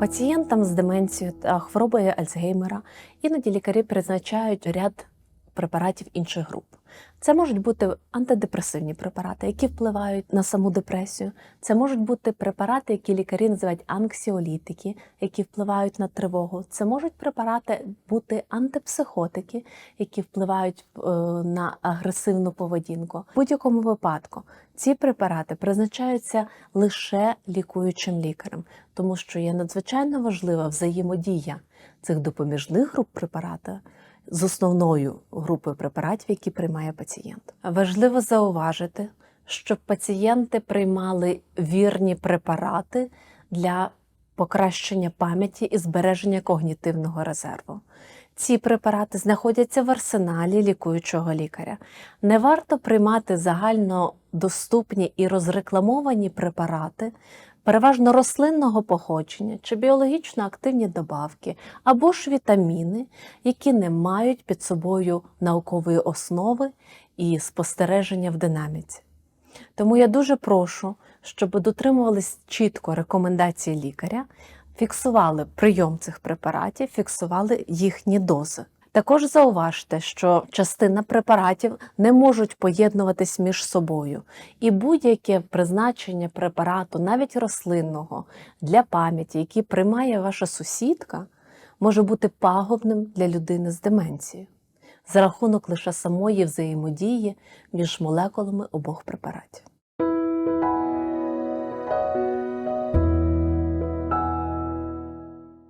Пацієнтам з деменцією та хворобою Альцгеймера. Іноді лікарі призначають ряд препаратів інших груп. Це можуть бути антидепресивні препарати, які впливають на саму депресію. Це можуть бути препарати, які лікарі називають анксіолітики, які впливають на тривогу. Це можуть препарати бути антипсихотики, які впливають е, на агресивну поведінку. В будь-якому випадку ці препарати призначаються лише лікуючим лікарем, тому що є надзвичайно важлива взаємодія цих допоміжних груп препарату з основною групою препаратів, які приймає пацієнт. Важливо зауважити, щоб пацієнти приймали вірні препарати для покращення пам'яті і збереження когнітивного резерву. Ці препарати знаходяться в арсеналі лікуючого лікаря. Не варто приймати загально доступні і розрекламовані препарати, переважно рослинного походження чи біологічно активні добавки, або ж вітаміни, які не мають під собою наукової основи і спостереження в динаміці. Тому я дуже прошу, щоб дотримувались чітко рекомендацій лікаря, фіксували прийом цих препаратів, фіксували їхні дози. Також зауважте, що частина препаратів не можуть поєднуватись між собою, і будь-яке призначення препарату, навіть рослинного, для пам'яті, який приймає ваша сусідка, може бути пагубним для людини з деменцією за рахунок лише самої взаємодії між молекулами обох препаратів.